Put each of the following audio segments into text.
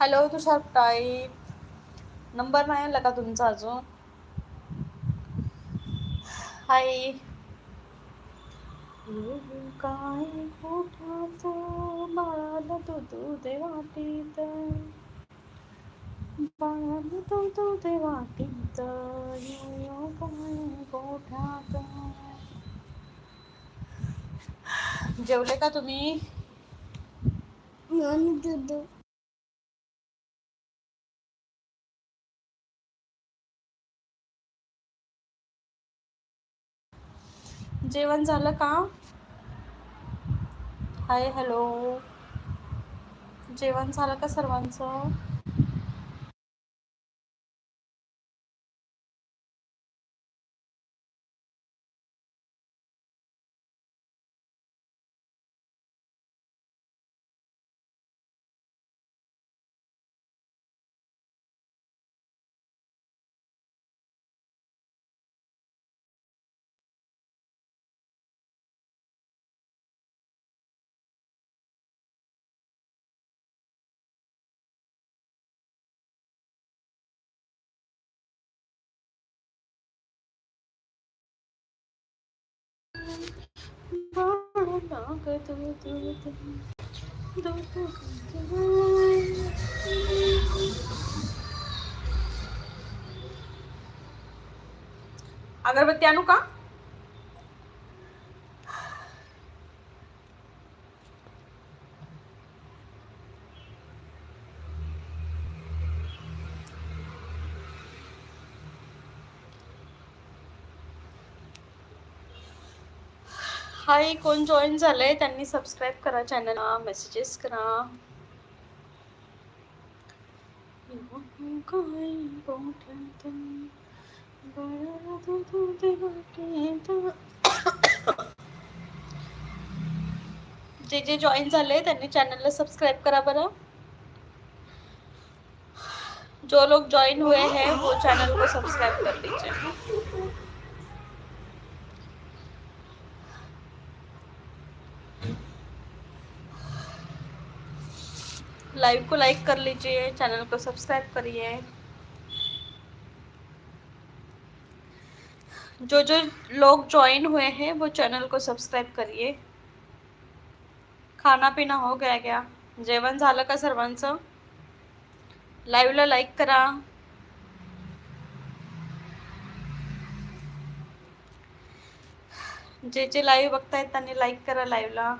Hello तुषार ताई. Number नाही आला का तुमचा अजून? हाय काय कुठाच बाळाला दूध दे वाटीत बाळाला दूध दे वाटीत यो यो काय गोठ्यात जेवले का तुम्ही? जेवण झालं का? हाय हॅलो जेवण झालं का सर्वांचं? अगरबत्ती आणू का? हाय कोण जॉईन झालंय, त्यांनी सबस्क्राईब करा चॅनल मेसेजेस करा. जे जे जॉईन झाले त्यांनी चैनल सब्सक्राइब करा बरं जो लोग ज्वाइन हुए हैं, वो चैनल को सब्सक्राइब कर दीजिए लाइव को लाइक कर लीजिए चैनल को सब्सक्राइब करिए। जो जो लोग ज्वाइन हुए हैं वो चैनल को सब्सक्राइब करिए। खाना पिना हो गया क्या? जेवण झालं का सर्वांचं? लाईव्हला लाईक करा। जे जे लाईव्ह बघतायत त्यांनी लाईक करा लाईव्हला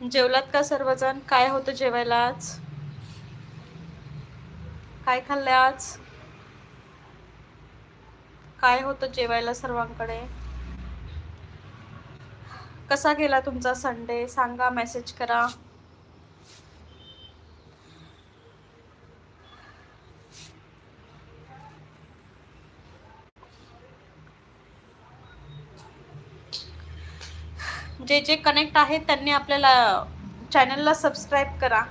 जेवलात का सर्वजण? काय होतं जेवायला आज? काय खाल्लं आज? काय होतं जेवायला सर्वांकडे? कसा गेला तुमचा संडे सांगा मेसेज करा. जे जे कनेक्ट आहेत त्यांनी आपल्याला चॅनलला सबस्क्राईब करा.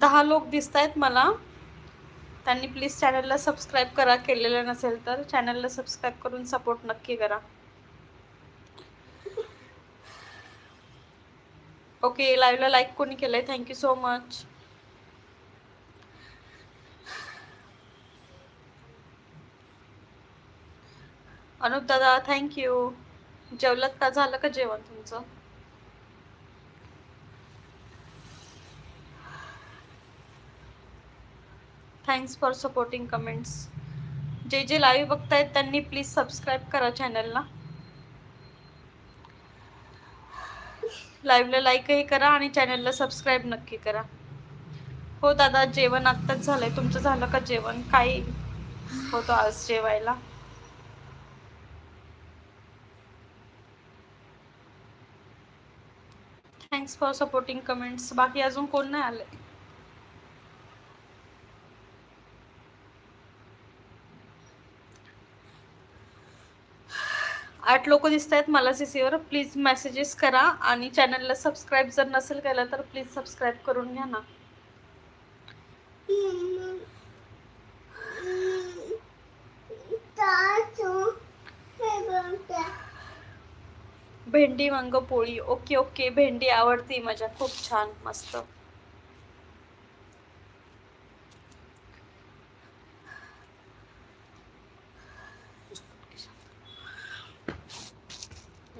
दहा लोक दिसत आहेत मला. त्यांनी प्लीज चॅनलला सबस्क्राईब करा. केलेलं नसेल तर चॅनलला सबस्क्राईब करून सपोर्ट नक्की करा. ओके लाईव्हला लाईक कोणी केलं आहे थँक्यू सो मच अनुप दादा थँक्यू जेवलात का? झालं का जेवण तुमचं? थँक्स फॉर सपोर्टिंग कमेंट्स जे जे लाईव्ह बघतायत त्यांनी प्लीज सबस्क्राईब करा चॅनलला लाईव्हला लाईकही करा आणि चॅनलला सबस्क्राईब नक्की करा. हो दादा जेवण आत्ताच झालंय. तुमचं झालं का जेवण? काही होतं आज जेवायला. थँक्स फॉर सपोर्टिंग कमेंट्स बाकी अजून कोण नाही आले आठ लोक दिसत आहेत मला सी सीवर प्लीज मेसेजेस करा आणि चॅनलला सबस्क्राईब जर नसेल केलं तर प्लीज सबस्क्राईब करून घ्या ना. Hmm. भेंडी वांग पोळी. ओके ओके भेंडी आवडती माझ्या. खूप छान मस्त.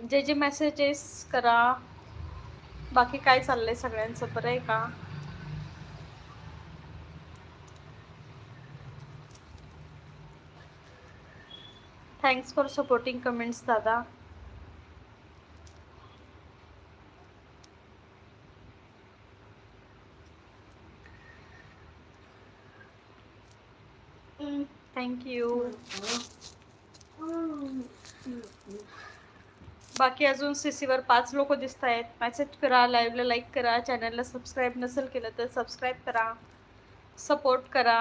जे जे मेसेजेस करा. बाकी काय चाललंय सगळ्यांचं? बरं आहे का? थँक्स फॉर सपोर्टिंग कमेंट्स दादा. थँक्यू बाकी अजून सीसीवर पाच लोक दिसत आहेत. मेसेज करा लाईव्हला लाईक करा चॅनलला सबस्क्राईब नसेल केलं तर सबस्क्राईब करा. सपोर्ट करा.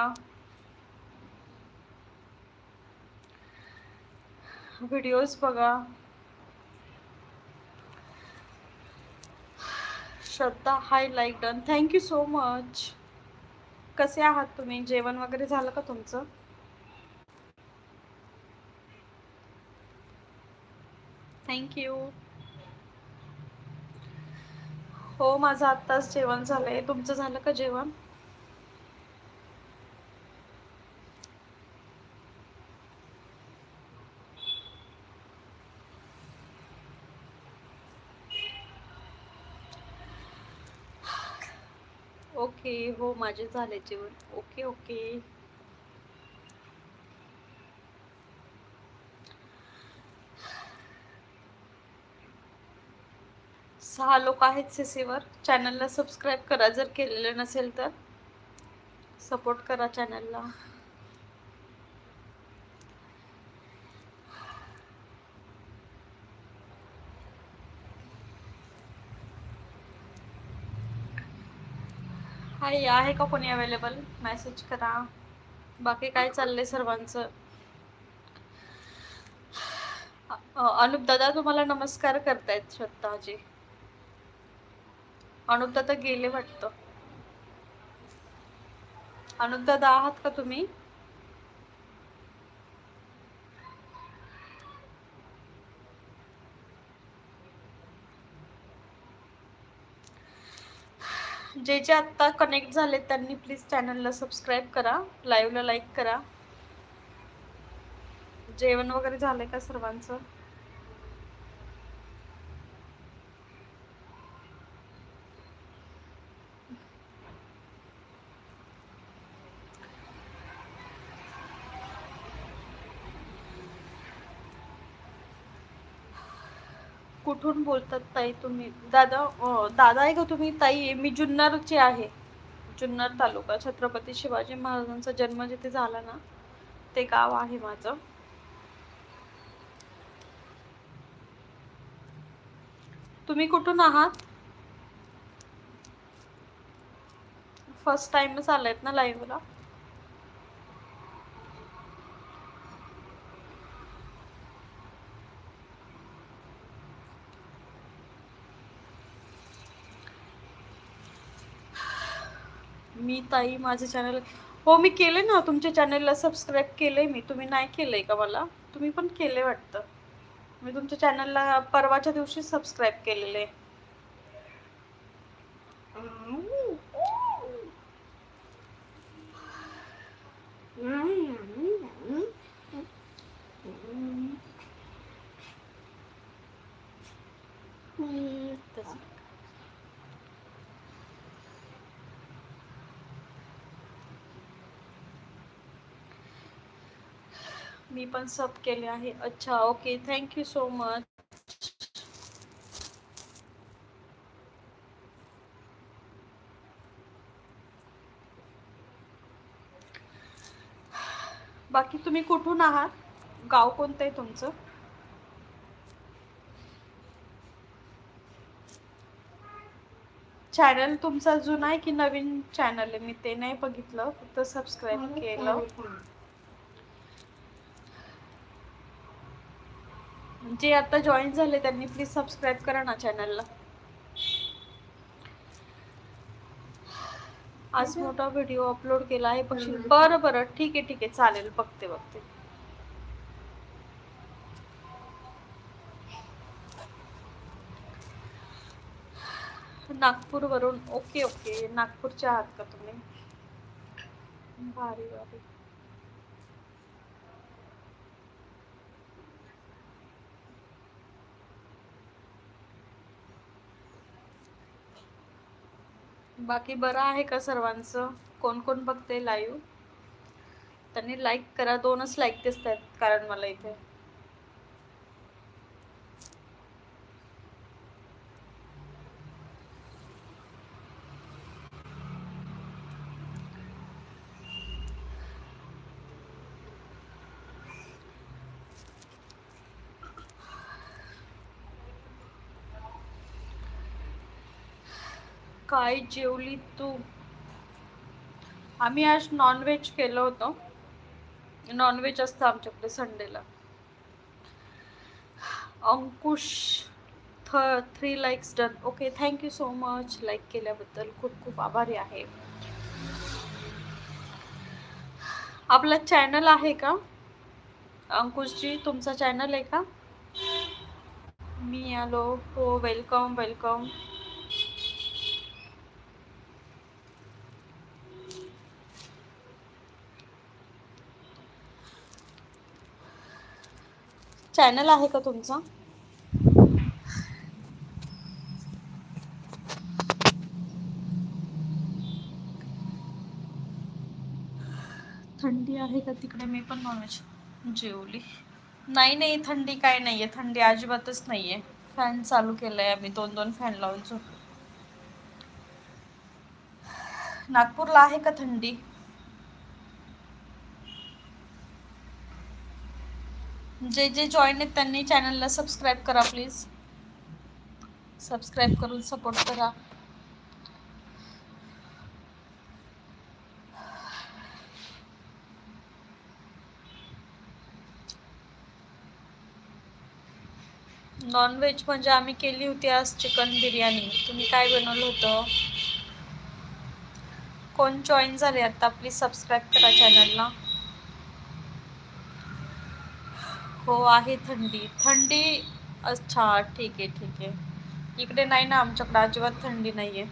व्हिडिओज बघा. Shraddha hi like done thank you so much आहात तुम्ही? जेवण वगैरे झालं का तुमचं? थँक्यू हो माझं आत्ताच जेवण झालंय. तुमचं झालं का जेवण? ओके हो माझे झाले जेवण. ओके ओके सहा लोक आहेत सीसीवर चॅनलला सबस्क्राईब करा जर केलेलं नसेल तर. सपोर्ट करा चॅनलला हाय आहे का कोणी अवेलेबल मेसेज करा. बाकी काय चाललंय सर्वांचं? अनुप दादा तुम्हाला नमस्कार करतायत स्वतःजी अनुप दादा गेले वाटतं. अनुप दादा आहात का तुम्ही? जे जे आत्ता कनेक्ट झाले त्यांनी प्लीज चॅनलला सबस्क्राईब करा लाईव्हला लाईक करा. जेवण वगैरे झालंय का सर्वांचं? कुठून बोलतात ताई तुम्ही? दादा दादा आहे का तुम्ही? ताई मी जुन्नरची आहे. जुन्नर तालुका छत्रपती शिवाजी महाराजांचा जन्म जिथे झाला ना ते गाव आहे माझं. तुम्ही कुठून आहात? फर्स्ट टाइमच आलायत ना लाईव्हला मी ताई माझे चॅनल हो मी केले ना तुमच्या चॅनलला सबस्क्राईब केलंय मी तुम्ही नाही केलंय का मला तुम्ही पण केले वाटतं मी तुमच्या चॅनलला परवाच्या दिवशी सबस्क्राईब केलेले मी पण सब केले आहे. अच्छा ओके थँक्यू सो मच बाकी तुम्ही कुठून आहात? गाव कोणतं आहे तुमचं? चॅनल तुमचा जुना आहे की नवीन चॅनल आहे? मी ते नाही बघितलं. फक्त सबस्क्राईब केलं. जे आता जॉईन झाले त्यांनी प्लीज सबस्क्राईब करा ना चॅनलला आज मोठा व्हिडिओ अपलोड केला आहे बघशील. बरं बरं. ठीक आहे ठीक आहे. चालेल. बघते बघते. नागपूरवरून. Okay okay. नागपूरचे आहात का तुम्ही? भारी भारी. बाकी बरं आहे का सर्वांचं? कोण कोण बघते लाईव्ह त्यांनी लाईक करा दोनच लाईक दिसत आहेत कारण मला इथे. आई जेवली तू? आम्ही आज नॉनव्हेज केलं होतं. नॉनव्हेज असतं आमच्याकडे संडेला अंकुश थ three likes done okay thank you so much like केल्याबद्दल खूप खूप आभारी आहे. आपला चॅनल आहे का? अंकुशजी तुमचा चॅनल आहे का? मी आलो. हो वेलकम वेलकम चॅनल आहे का तुमचा? थंडी आहे का तिकडे? मी पण नॉनव्हेज जेवली. नाही नाही थंडी काय नाहीये. थंडी अजिबातच नाही आहे फॅन चालू केलाय आम्ही. दोन दोन फॅन लावून नागपूरला आहे का थंडी? जे जे जॉईन आहेत त्यांनी चॅनलला सबस्क्राईब करा प्लीज सबस्क्राईब करून सपोर्ट करा. नॉनव्हेज म्हणजे आम्ही केली होती आज चिकन बिर्याणी. तुम्ही काय बनवलं होतं? कोण जॉईन झाले आता? प्लीज सबस्क्राईब करा चॅनलला हो आहे थंडी. थंडी अच्छा ठीक आहे ठीक आहे. इकडे नाही ना आमच्याकडे अजिबात थंडी नाही आहे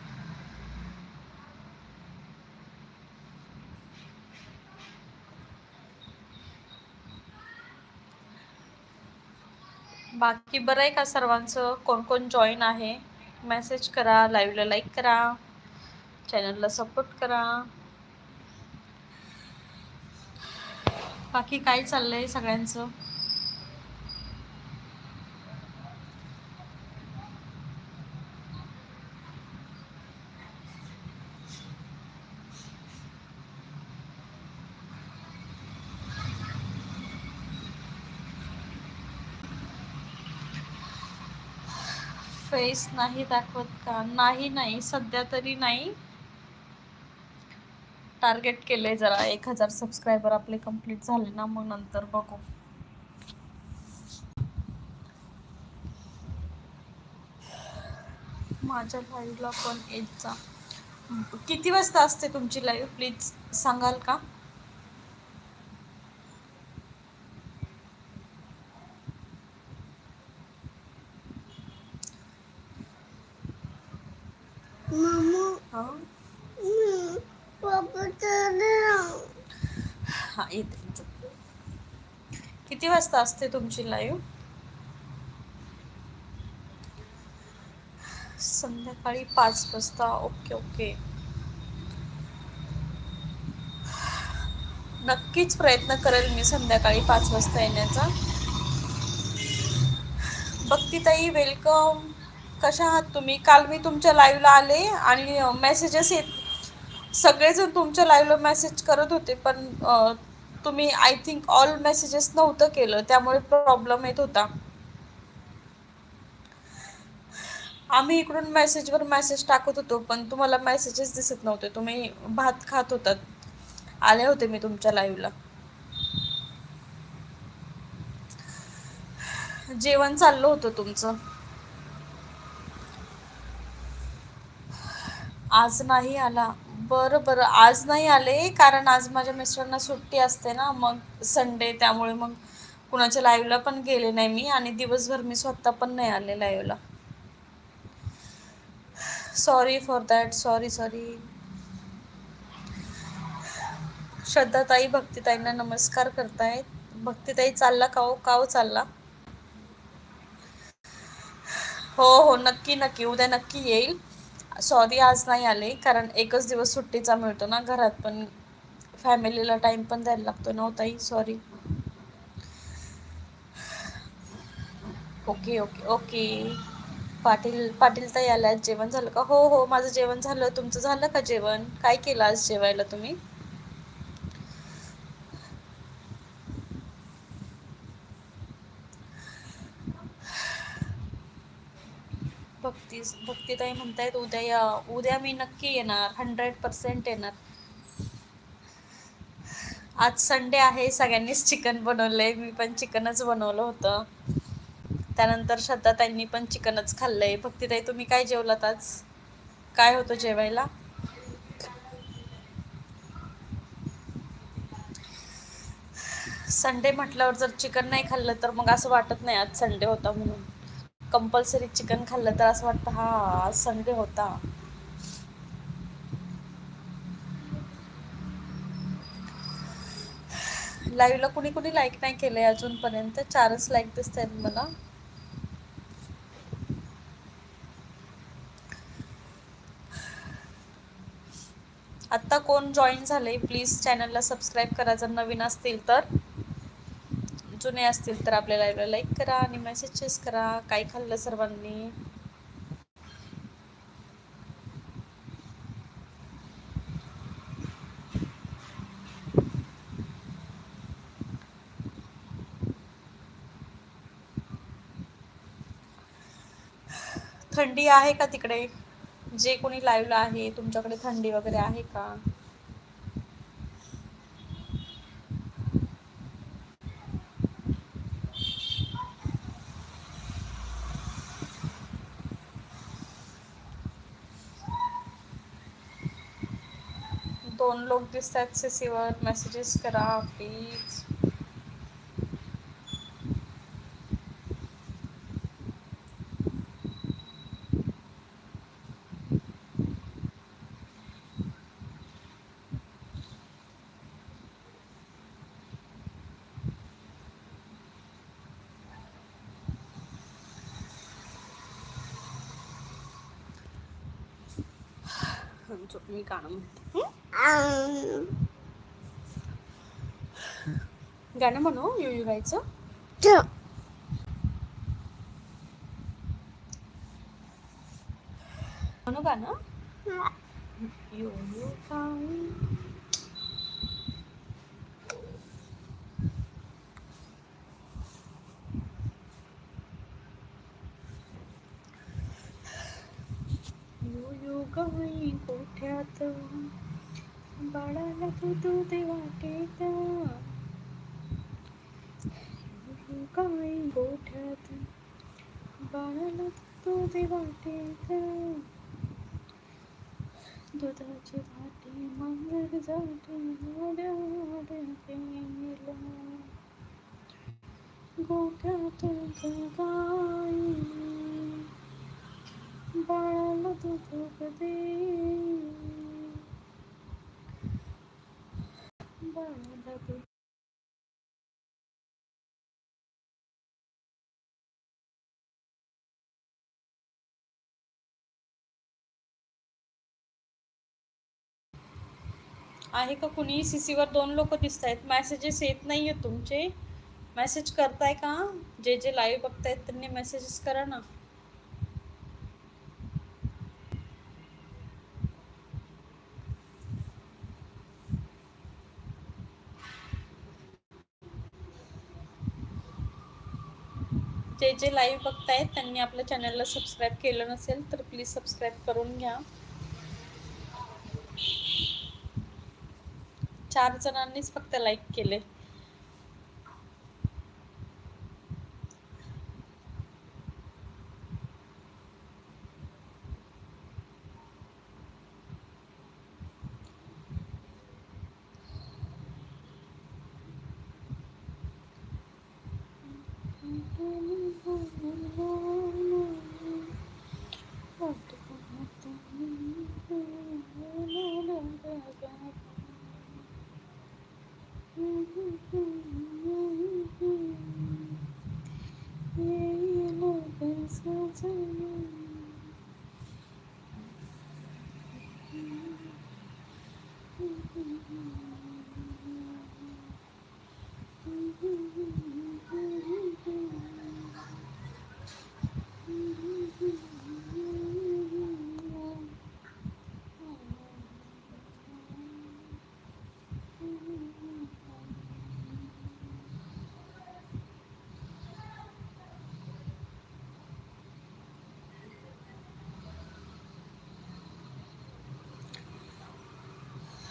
बाकी बरं आहे का सर्वांचं? कोण कोण जॉईन आहे? मेसेज करा लाईव्हला लाईक करा. चॅनलला सपोर्ट करा. बाकी काय चाललंय सगळ्यांचं? फेस नाही दाखवत का? नाही नाही. सध्या तरी नाही. टार्गेट केले जरा. एक हजार सबस्क्रायबर आपले कंप्लीट झाले ना मग नंतर बघू. माझ्या लाईव्हला पण येत जा. किती वाजता असते तुमची लाईव्ह प्लीज सांगाल का हा हा येते किती वाजता असते तुमची लाईव्ह संध्याकाळी पाच वाजता. ओके ओके नक्कीच प्रयत्न करेल मी संध्याकाळी पाच वाजता येण्याचा. ताई वेलकम कशा आहात तुम्ही? काल मी तुमच्या लाईव्हला आले आणि मेसेजेस येत सगळेजण तुमच्या लाईव्हला मेसेज करत होते पण तुम्ही आय थिंक ऑल मेसेजेस नव्हतं केलं त्यामुळे प्रॉब्लेम येत होता. आम्ही इकडून मेसेजवर मेसेज टाकत होतो पण तुम्हाला मेसेजेस दिसत नव्हते. तुम्ही भात खात होतात. आले होते मी तुमच्या लाईव्हला जेवण चाललं होतं तुमचं. आज नाही आला. बरं बरं. आज नाही आले कारण आज माझ्या मिस्टरांना सुट्टी असते ना. मग संडे त्यामुळे मग कुणाच्या लाईव्हला पण गेले नाही मी आणि दिवसभर मी स्वतः पण नाही आले लाईव्हला sorry for that sorry sorry श्रद्धाताई भक्तीताईंना नमस्कार करतायत. भक्तीताई चालला का हो? का हो चालला? हो हो. नक्की नक्की. उद्या नक्की येईल. सॉरी आज नाही आले. कारण एकच दिवस सुट्टीचा मिळतो ना घरात पण फॅमिलीला टाइम पण द्यायला लागतो ना हो ताई. Sorry okay okay okay Patil Patil ताई आल्या जेवण झालं का? हो हो माझं जेवण झालं. तुमचं झालं का जेवण? काय केलं आज जेवायला तुम्ही? भक्ती भक्तीताई म्हणतायत उद्या या उद्या मी नक्की येणार हंड्रेड पर्सेंट येणार. आज संडे आहे सगळ्यांनीच चिकन बनवलंय मी पण चिकनच बनवलं होतं. त्यानंतर श्रद्धा त्यांनी पण चिकनच खाल्लंय. भक्तिताई तुम्ही काय जेवलात आज? काय होतं जेवायला? संडे म्हटल्यावर जर चिकन नाही खाल्लं तर मग असं वाटत नाही आज संडे होता म्हणून. कंपल्सरी चिकन खाल्लं तर असं वाटतं हा आज संडे होता. लाईव्हला कुणी कुणी लाईक नाही केलंय अजूनपर्यंत. चारच लाईक दिसत आहेत मला. आत्ता कोण जॉईन झाले प्लीज चॅनलला सबस्क्राईब करा. जर नवीन असतील तर. जुने असतील तर आपल्या लाईव्हला लाईक करा आणि मेसेजेस करा. काय खाल्लं सर्वांनी? थंडी आहे का तिकडे? जे कोणी लाईव्हला आहे तुमच्याकडे थंडी वगैरे आहे का? दोन लोक दिसतात सीसीवर मेसेजेस करा प्लीज झोप मी गाणं म्हणते गाणं म्हणू? यू यू गायचं म्हणू गाणं यू यू गाई यू यू गाई गोठ्यात बाळाला तू दूध वाटेत यू गाई गोठ्यात बाळाला तू वाटे वाटेत दुधाची वाटी मंगळ जाते मोड्या गोठ्यात गाई बाळाला दुध दे. बाळाला आहे का कुणी? सीसीवर दोन लोक दिसत आहेत. मेसेजेस येत नाही आहेत तुमचे. मेसेज करताय का? जे जे लाईव्ह बघतायत त्यांनी मेसेजेस करा ना. जे जे लाईव्ह बघतायत त्यांनी आपल्या चॅनलला सबस्क्राईब केलं नसेल तर प्लीज सबस्क्राईब करून घ्या. चार जणांनीच फक्त लाईक केले.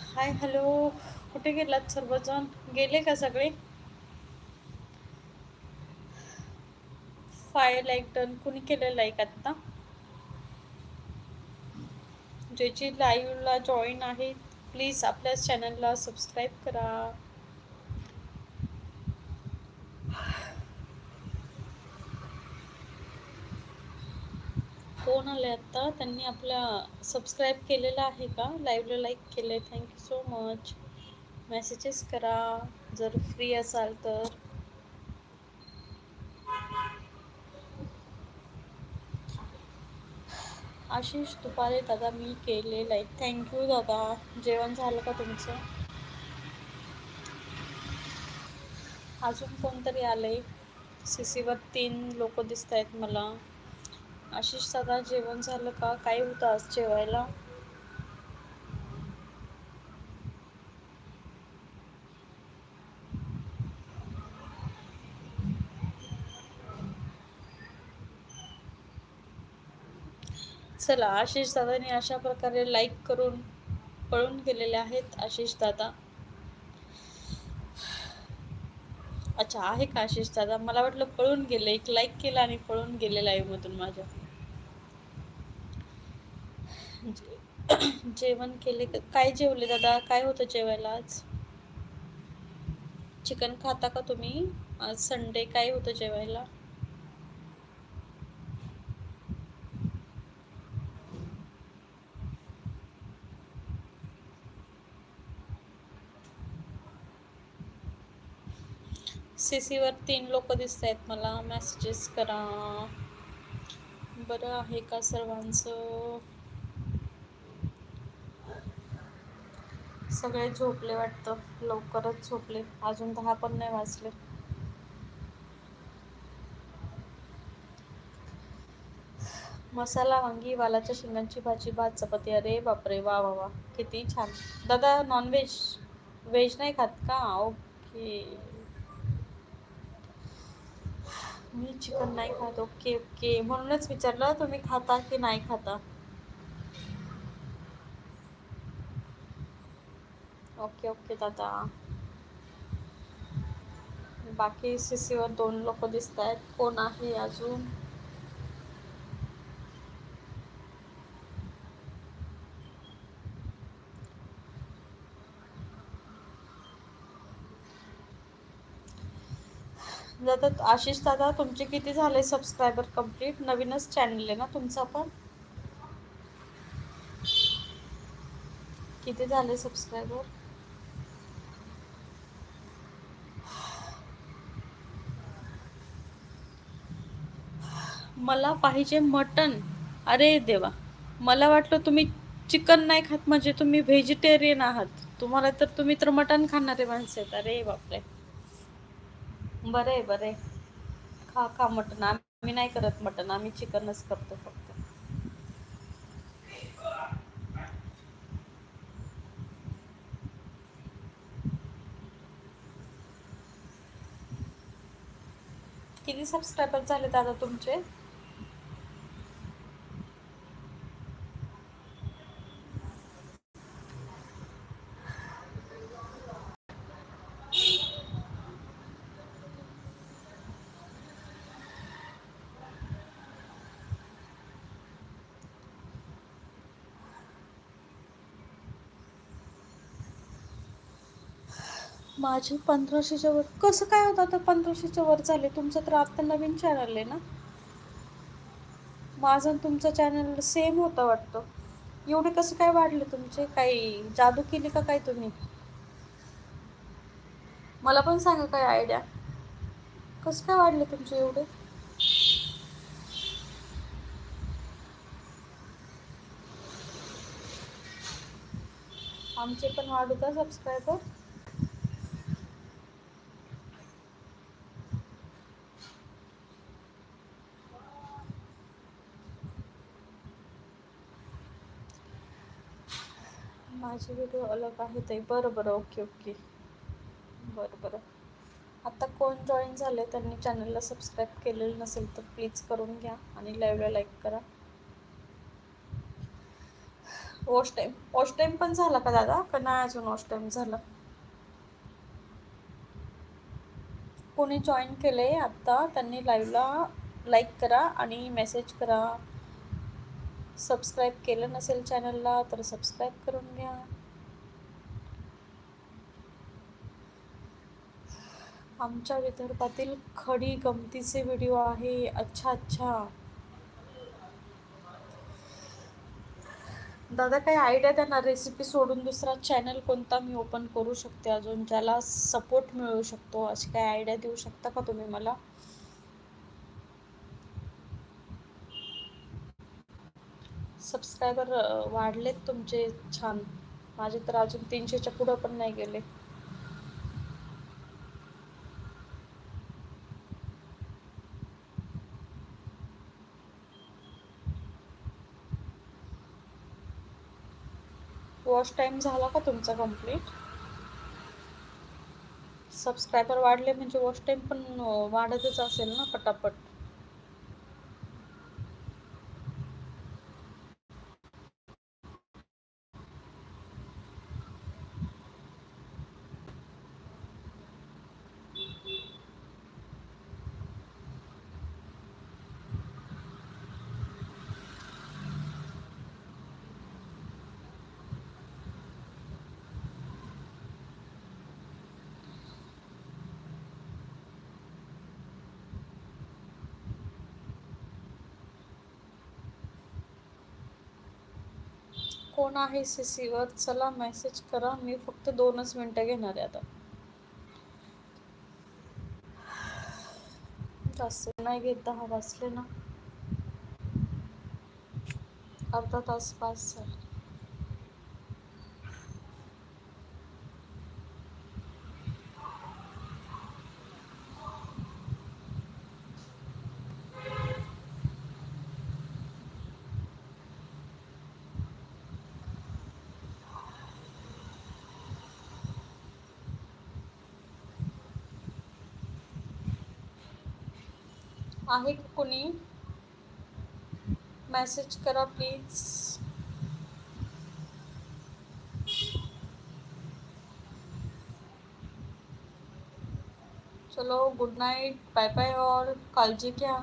Hi hello. कुठे गेलात सर्वजण? गेले का सगळे? लाईक डन कुणी केलं लाईक आत्ता जे जे लाईव्हला जॉईन आहे प्लीज आपल्या चॅनलला सबस्क्राईब करा. कोण आले आत्ता त्यांनी आपला सबस्क्राईब केलेला आहे का? लाईव्हला लाईक केलं आहे थँक्यू सो मच मेसेजेस करा. जर फ्री असाल तर. आशिष दुपारे दादा मी केलेलं आहे थँक्यू दादा. जेवण झालं का तुमचं? अजून कोणतरी आलंय? सीसीवर तीन लोक दिसत आहेत मला. आशिष दादा जेवण झालं का? काय होतं आज जेवायला? चला आशिष दादाने अशा प्रकारे लाईक करून पळून गेलेले आहेत आशिष दादा. अच्छा आहे का आशिष दादा? मला वाटलं पळून गेले. एक लाईक केला आणि पळून गेले लाईव्ह मधून माझ्या. जेवण केले काय जेवले दादा? काय होतं जेवायला आज? चिकन खाता का तुम्ही? आज संडे काय होतं जेवायला? सी सीवर तीन लोक दिसत आहेत मला. मेसेजेस करा. बरं आहे का सर्वांचं? सगळे झोपले वाटतं. लवकरच झोपले. अजून दहा पण नाही वाजले. मसाला वांगी वालाच्या शेंगांची भाजी भात चपाती. अरे बापरे वा वा वा. किती छान. दादा नॉनव्हेज व्हेज नाही खात का? ओके मी चिकन नाही खात ओके ओके म्हणूनच विचारलं तुम्ही खाता की नाही खाता? ओके ओके दादा. बाकी सी सीवर दोन लोक दिसत आहेत कोण आहे अजून? दादा आशिष दादा तुमचे किती झाले सबस्क्रायबर कंप्लीट नवीनच चॅनल आहे ना तुमचा पण? किती झाले सबस्क्रायबर मला पाहिजे मटन. अरे देवा. मला वाटलं तुम्ही चिकन नाही खात म्हणजे तुम्ही व्हेजिटेरियन आहात. तुम्हाला तर तुम्ही तर मटन खाणारे माणसं आहेत. अरे बापरे. बरं आहे बरं आहे. खा खा मटन आम्ही नाही करत मटन आम्ही चिकनच करतो फक्त. किती सबस्क्रायबर झाले दादा तुमचे? माझे पंधराशेच्या वर कसं काय होतं आता पंधराशेच्या वर झाले? तुमचं तर आता नवीन चॅनल आहे ना? माझं तुमचं चॅनल सेम होतं वाटतं. एवढे कसं काय वाढले तुमचे? काही जादू केली का काय तुम्ही? मला पण सांगा काय आयडिया कसं काय वाढले तुमचे एवढे? आमचे पण वाढू का सबस्क्रायबर माझे व्हिडिओ अलग आहे. ते बरं बरं ओके ओके बरं बरं आत्ता कोण जॉईन झाले त्यांनी चॅनलला सबस्क्राईब केलेलं नसेल तर प्लीज करून घ्या आणि लाईव्हला लाईक करा. वॉश टाईम वॉश टाईम पण झाला का दादा? का नाही अजून वॉश टाईम झाला? कोणी जॉईन केलं आहे आत्ता त्यांनी लाईव्हला लाईक करा आणि मेसेज करा. सबस्क्राईब केलं नसेल चॅनलला तर सबस्क्राईब करून घ्या. आमच्या विदर्भातील खडी गमतीचे व्हिडिओ आहे. अच्छा अच्छा. दादा काही आयडिया देणार? रेसिपी सोडून दुसरा चॅनल कोणता मी ओपन करू शकते अजून? ज्याला सपोर्ट मिळू शकतो अशी काही आयडिया देऊ शकता का तुम्ही मला? सबस्क्रायबर वाढलेत तुमचे छान. माझे तर अजून तीनशेच्या पुढं पण नाही गेले. वॉच टाईम झाला का तुमचा कंप्लीट सबस्क्रायबर वाढले म्हणजे वॉच टाईम पण वाढतच असेल ना पटापट? कोण आहे सी सीवर चला मेसेज करा. मी फक्त दोनच मिनटं घेणार आहे आता. जास्त नाही घेत दहा वाजले ना. अर्धा तास पास झाला. आहे का कोणी? मेसेज करा प्लीज़ चलो गुड नाइट बाय बाय और काळजी घ्या